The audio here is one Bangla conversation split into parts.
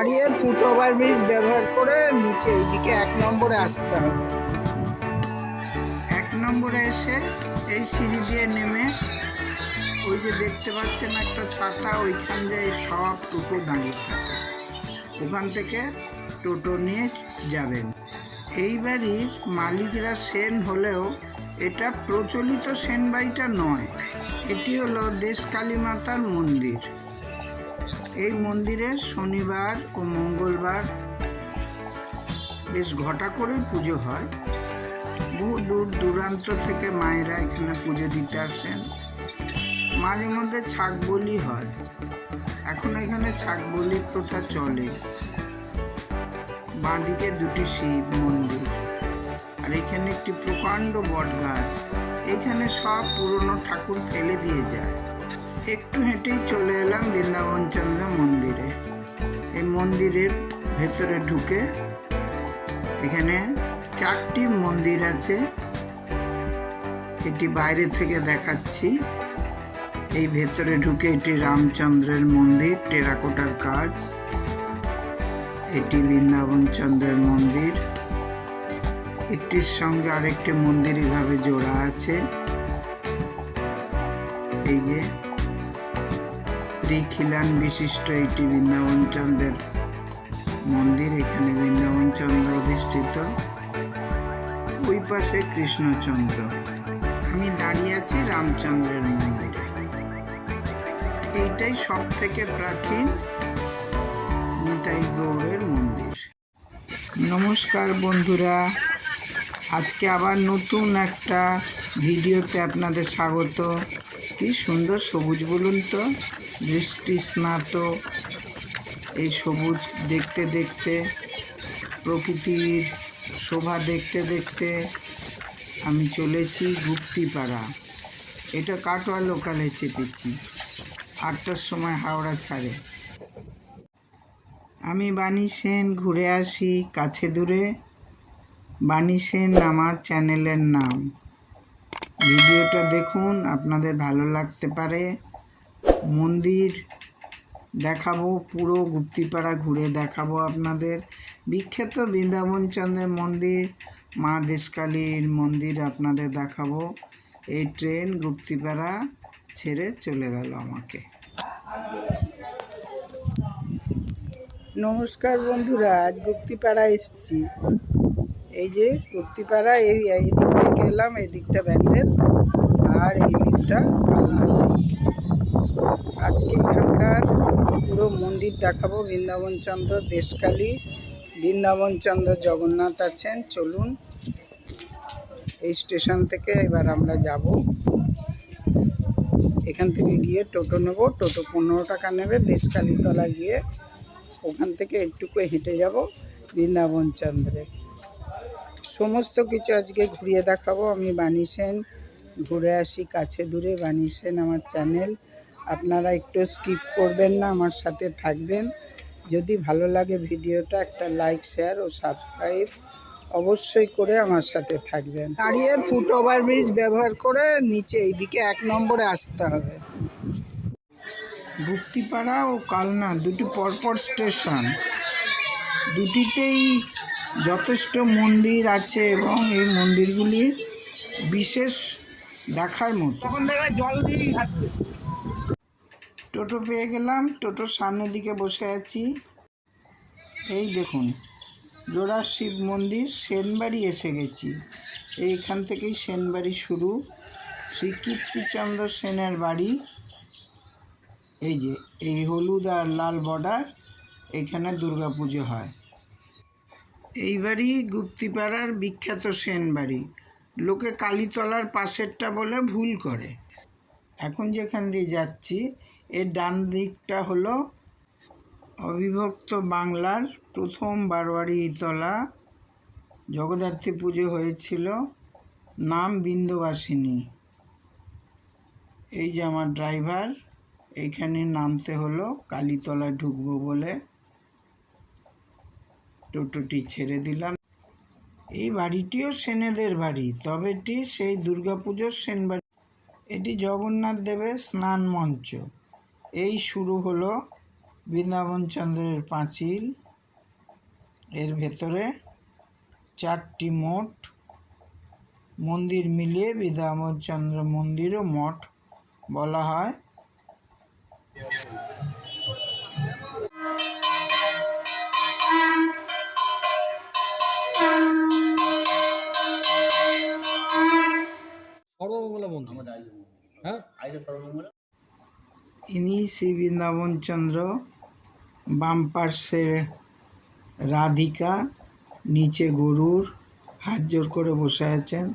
দাঁড়িয়ে ফুট ওভার ব্রিজ ব্যবহার করে নিচে, এইদিকে এক নম্বরে আসতে হবে। এক নম্বরে এসে এই সিঁড়ি দিয়ে নেমে ওই যে দেখতে পাচ্ছেন একটা ছাতা, ওইখান যে সব টোটো দাঁড়িয়ে থাকে। ওখান থেকে টোটো নিয়ে যাবেন। এই বাড়ির মালিকরা সেন হলেও এটা প্রচলিত সেন বাড়িটা নয়, এটি হলো দেশ কালী মাতার মন্দির। এই মন্দিরে শনিবার ও মঙ্গলবার বেশ ঘটা করেই পুজো হয়। বহু দূর দূরান্ত থেকে মায়েরা এখানে পুজো দিতে আসেন। মাঝে মধ্যে ছাগ বলি হয়। এখন এখানে ছাগ বলি প্রথা চলে। বাঁদিকে দুটি শিব মন্দির। আর এখানে একটি প্রকাণ্ড বট গাছ এখানে সব পুরনো ঠাকুর ফেলে দিয়ে যায়। একটু হেঁটেই চলে এলাম বৃন্দাবন চন্দ্র মন্দিরে। এই মন্দিরের ভেতরে ঢুকে এখানে চারটি মন্দির আছে। এটি বাইরে থেকে দেখাচ্ছি। এই ভেতরে ঢুকে এটি রামচন্দ্রের মন্দির, টেরাকোটার কাজ। এটি বৃন্দাবন চন্দ্রের মন্দির। একটির সঙ্গে আরেকটি মন্দির এভাবে জোড়া আছে। এই যে ত্রিখিলান বিশিষ্ট এটি বৃন্দাবন চন্দ্রের মন্দির। এখানে বৃন্দাবন চন্দ্র অধিষ্ঠিত। ওই পাশে কৃষ্ণচন্দ্র। আমি দাঁড়িয়ে আছি রামচন্দ্রের মন্দিরে। এইটাই সব থেকে প্রাচীন নিতাই গৌড়ের মন্দির। নমস্কার বন্ধুরা। আজকে আবার নতুন একটা ভিডিওতে আপনাদের স্বাগত। কি সুন্দর সবুজ বলুন তো। বৃষ্টি স্নাত, এই সবুজ দেখতে দেখতে, প্রকৃতির শোভা দেখতে দেখতে আমি চলেছি গুপ্তিপাড়া। এটা কাটোয়া লোকালে চেপেছি। আটটার সময় হাওড়া ছাড়ে। আমি বাণী সেন ঘুরে আসি কাছে দূরে। বাণী সেন আমার চ্যানেলের নাম। ভিডিওটা দেখুন, আপনাদের ভালো লাগতে পারে। মন্দির দেখাবো, পুরো গুপ্তিপাড়া ঘুরে দেখাবো আপনাদের। বিখ্যাত বৃন্দাবন চন্দ্রের মন্দির, মা দেশকালীর মন্দির আপনাদের দেখাবো। এই ট্রেন গুপ্তিপাড়া ছেড়ে চলে গেল আমাকে। নমস্কার বন্ধুরা, আজ গুপ্তিপাড়া এসছি। এই যে গুপ্তিপাড়া, এই দিক থেকে এলাম, এই দিকটা ব্যান্ডেল, আর এই দিকটা আজকে এখানকার পুরো মন্দির দেখাবো। বৃন্দাবন চন্দ্র দেশকালী বৃন্দাবন চন্দ্র জগন্নাথ আছেন। চলুন এই স্টেশন থেকে এবার আমরা যাব। এখান থেকে গিয়ে টোটো নেব। টোটো পনেরো টাকা নেবে। দেশকালীতলা গিয়ে ওখান থেকে একটুকু হেঁটে যাব বৃন্দাবন চন্দ্রে সমস্ত কিছু আজকে ঘুরিয়ে দেখাবো। আমি সেন, ঘুরে আসি কাছে দূরে। সেন আমার চ্যানেল। আপনারা একটু স্কিপ করবেন না আমার সাথে থাকবেন। যদি ভালো লাগে ভিডিওটা একটা লাইক শেয়ার ও সাবস্ক্রাইব অবশ্যই করে আমার সাথে থাকবেন। দাঁড়িয়ে ফুট ওভার ব্রিজ ব্যবহার করে নিচে এইদিকে এক নম্বরে আসতে হবে। গুপ্তিপাড়া ও কালনা দুটি পরপর স্টেশন দুটিতেই যথেষ্ট মন্দির আছে এবং এই মন্দিরগুলি বিশেষ দেখার মতো। জল দিয়ে হাঁটবে টোটো পেয়ে গেলাম। টোটোর সামনের দিকে বসে আছি। এই দেখুন, জোড়া শিব মন্দির, সেনবাড়ি এসে গেছি। এইখান থেকেই সেনবাড়ি শুরু। শ্রীকীর্তিচন্দ্র সেনের বাড়ি। এই যে, এই হলুদ আর লাল বর্ডার, এখানে দুর্গাপুজো হয়। এই বাড়ি গুপ্তিপাড়ার বিখ্যাত সেন বাড়ি লোকে কালীতলার পাশেরটা বলে ভুল করে। এখন যেখান দিয়ে যাচ্ছি এর ডান দিকটা হলো অবিভক্ত বাংলার প্রথম বারোয়ারিতলা জগদ্ধাত্রী পুজো হয়েছিল, নাম বিন্দুবাসিনী। এই যে আমার ড্রাইভার এইখানে নামতে হলো, কালীতলায় ঢুকবো বলে টোটোটি ছেড়ে দিলাম। এই বাড়িটিও সেনেদের বাড়ি, তবে এটি সেই দুর্গাপুজোর সেন বাড়ি এটি জগন্নাথ দেবের স্নান মঞ্চ। এই শুরু হলো বৃন্দাবন চন্দ্রের পাঁচিল। এর ভেতরে চারটি মঠ। মন্দির মিলিয়ে বৃন্দাবন চন্দ্র মন্দির ও মঠ বলা হয়। সর্বমঙ্গলা মন্দির। হ্যাঁ? ইনি শ্রী বৃন্দাবন চন্দ্র, বাম পার্শ্বে রাধিকা, নিচে গরুর হাত জোর করে বসে আছেন,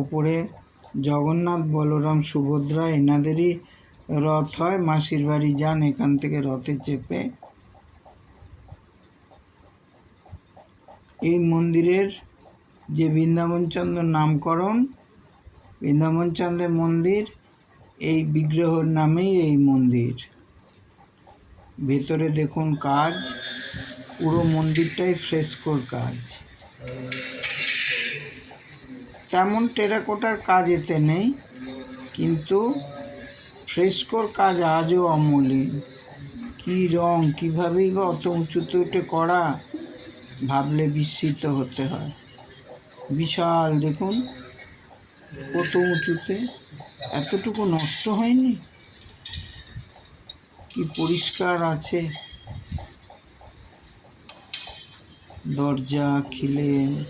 ওপরে জগন্নাথ বলরাম সুভদ্রা, এনাদেরই রথ হয়, মাসির বাড়ি যান, এখান থেকে রথে চেপে। এই মন্দিরের যে বৃন্দাবন চন্দ্র নামকরণ, বৃন্দাবন চন্দ্রের মন্দির এই বিগ্রহর নামেই এই মন্দির। ভেতরে দেখুন কাজ, পুরো মন্দিরটাই ফ্রেস্কোর কাজ। তেমন টেরাকোটার কাজ এতে নেই, কিন্তু ফ্রেস্কোর কাজ আজও অমলিন। কী রং, কীভাবেই বা অত উঁচুতে উঠে করা, ভাবলে বিস্মিত হতে হয়। বিশাল, দেখুন কত উঁচুতে? এতটুকু নষ্ট হয়নি? কি পরিষ্কার আছে? দরজা খিলেন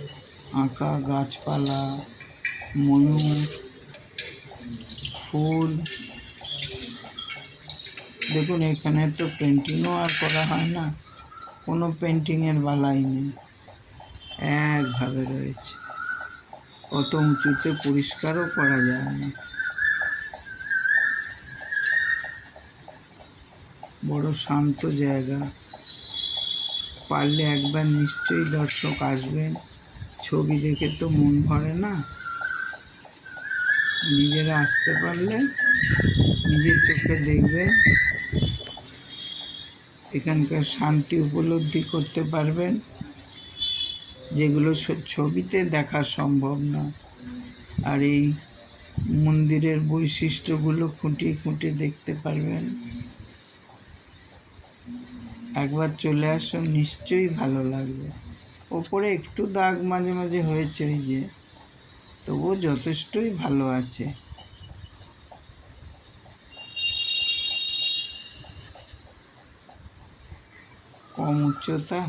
আঁকা, গাছপালা, ময়ূর, ফুল। দেখুন, এখানে তো পেন্টিংও আর করা হয় না। কোনো পেন্টিংয়ের বালাই নেই। একভাবে রয়েছে। অত উঁচুতে পরিষ্কারও করা যায় না। বড় শান্ত জায়গা। পারলে একবার নিশ্চয়ই দর্শক আসবেন। ছবি দেখে তো মন ভরে না। নিজেরা আসতে পারলে নিজের চোখে দেখবেন। এখানকার শান্তি উপলব্ধি করতে পারবেন। যেগুলো ছবিতে দেখা সম্ভব না। আর এই মন্দিরের বৈশিষ্ট্যগুলো খুঁটিয়ে খুঁটিয়ে দেখতে পারবেন। একবার চলে আসুন, নিশ্চয়ই ভালো লাগবে। ওপরে একটু দাগ মাঝে মাঝে হয়েছে ওই যে, তবুও যথেষ্টই ভালো আছে। কম উচ্চতা?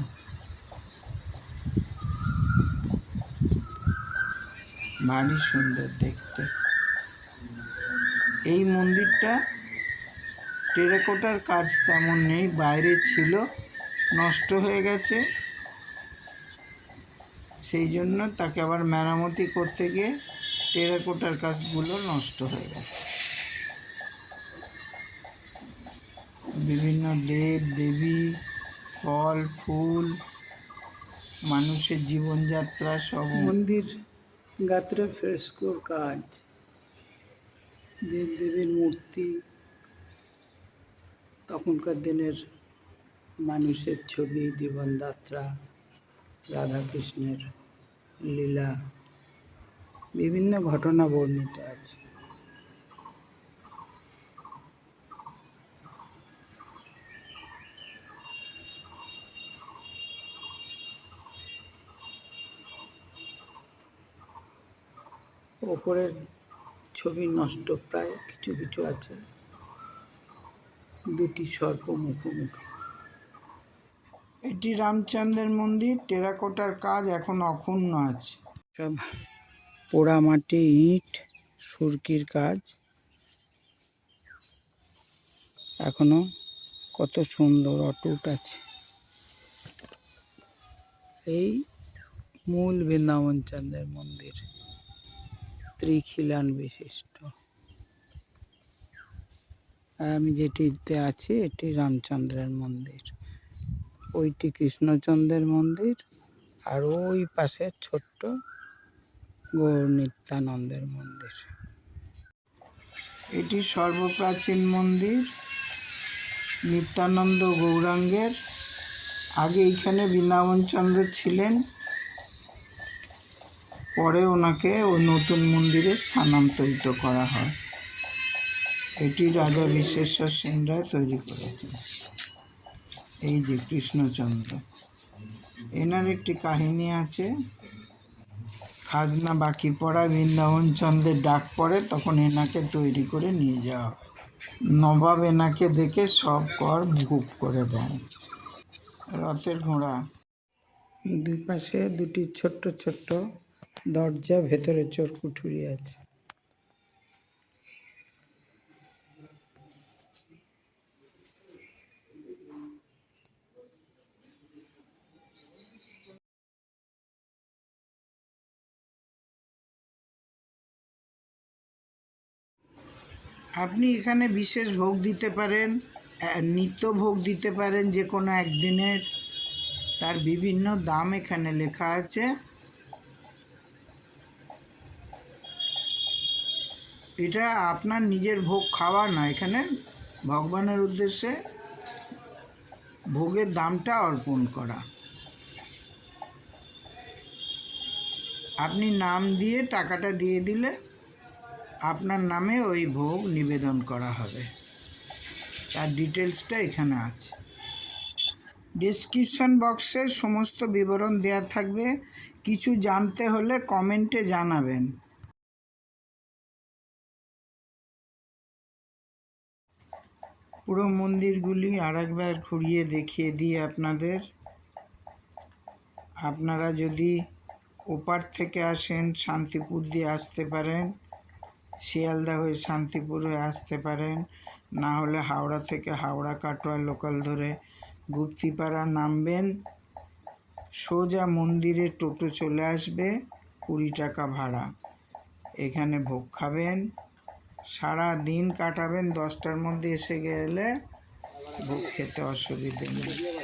ভারী সুন্দর দেখতে। এই মন্দিরটা টেরাকোটার কাজ তেমন নেই, বাইরে ছিল, নষ্ট হয়ে গেছে। সেই জন্য তাকে আবার মেরামতি করতে গিয়ে টেরাকোটার কাজগুলো নষ্ট হয়ে গেছে। বিভিন্ন দেব দেবী, ফল, ফুল, মানুষের জীবনযাত্রা সব মন্দির গাত্রে ফ্রেস্কোর কাজ, দেবদেবীর মূর্তি, তখনকার দিনের মানুষের ছবি, জীবনযাত্রা, রাধাকৃষ্ণের লীলা, বিভিন্ন ঘটনা বর্ণিত আছে। ওপরের ছবি নষ্ট প্রায় কিছু কিছু আছে। দুটি সর্প মুখোমুখি। এটি রামচন্দ্রের মন্দির টেরাকোটার কাজ এখন অক্ষুণ্ণ আছে। সব পোড়ামাটি ইট সুরকির কাজ। এখনও কত সুন্দর অটুট আছে। এই মূল বৃন্দাবন চন্দ্রের মন্দির। ত্রিখিলান বিশিষ্ট। আর আমি যেটিতে আছি, এটি রামচন্দ্রের মন্দির। ওইটি কৃষ্ণচন্দ্রের মন্দির, আর ওই পাশে ছোট্ট গৌর নিত্যানন্দের মন্দির। এটি সর্বপ্রাচীন মন্দির, নিত্যানন্দ গৌরাঙ্গের। আগে এইখানে বৃন্দাবনচন্দ্র ছিলেন। পরে ওনাকে ওই নতুন মন্দিরে স্থানান্তরিত করা হয়। এটি রাজা বিশ্বেশ্বর সেন রায় তৈরি করেছেন। এই যে কৃষ্ণচন্দ্র। এনার একটি কাহিনী আছে, খাজনা বাকি পড়া, বৃন্দাবন চন্দ্রের ডাক পড়ে, তখন এনাকে তৈরি করে নিয়ে যাওয়া নবাব এনাকে দেখে সব কর মুকুব করে দেন। রথের ঘোড়া। দুই পাশে দুটি ছোট্ট ছোট্ট দরজা ভেতরে চোর কুঠুরি আছে। আপনি এখানে বিশেষ ভোগ দিতে পারেন নিত্য ভোগ দিতে পারেন যে কোনো একদিনের। তার বিভিন্ন দাম এখানে লেখা আছে। এটা আপনার নিজের ভোগ খাওয়া না, এখানে ভগবানের উদ্দেশ্যে ভোগের দামটা অর্পণ করা। আপনি নাম দিয়ে টাকাটা দিয়ে দিলে আপনার নামে ওই ভোগ নিবেদন করা হবে। তার ডিটেলসটা এখানে আছে। ডিসক্রিপশন বক্সে সমস্ত বিবরণ দেওয়া থাকবে। কিছু জানতে হলে কমেন্টে জানাবেন। পুরো মন্দিরগুলি আরেকবার ঘুরিয়ে দেখিয়ে দিই আপনাদের। আপনারা যদি ওপার থেকে আসেন, শান্তিপুর দিয়ে আসতে পারেন, শিয়ালদা হয়ে শান্তিপুর হয়ে আসতে পারেন, না হলে হাওড়া থেকে হাওড়া কাটোয়া লোকাল ধরে গুপ্তিপাড়া নামবেন। সোজা মন্দিরে টোটো চলে আসবে কুড়ি টাকা ভাড়া। এখানে ভোগ খাবেন। সারা দিন কাটাবেন, দশটার মধ্যে এসে গেলে ভোগ খেতে অসুবিধে নেই।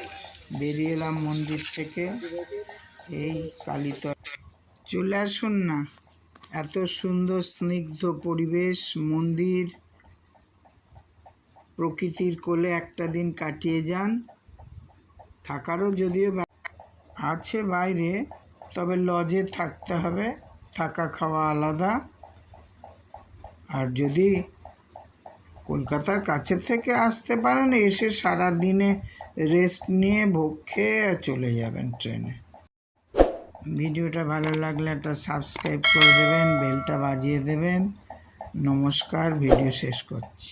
বেরিয়ে এলাম মন্দির থেকে। এই কালীতলা। চলে আসুন না। এত সুন্দর স্নিগ্ধ পরিবেশ, মন্দির। প্রকৃতির কোলে একটা দিন কাটিয়ে যান। থাকারও যদিও আছে বাইরে, তবে লজে থাকতে হবে। থাকা খাওয়া আলাদা। আর যদি কলকাতার কাছে থেকে আসতে পারেন, এসে সারা দিনে রেস্ট নিয়ে ভোগ খেয়ে চলে যাবেন ট্রেনে। ভিডিওটা ভালো লাগলে একটা সাবস্ক্রাইব করে দেবেন বেলটা বাজিয়ে দেবেন। নমস্কার, ভিডিও শেষ করছি।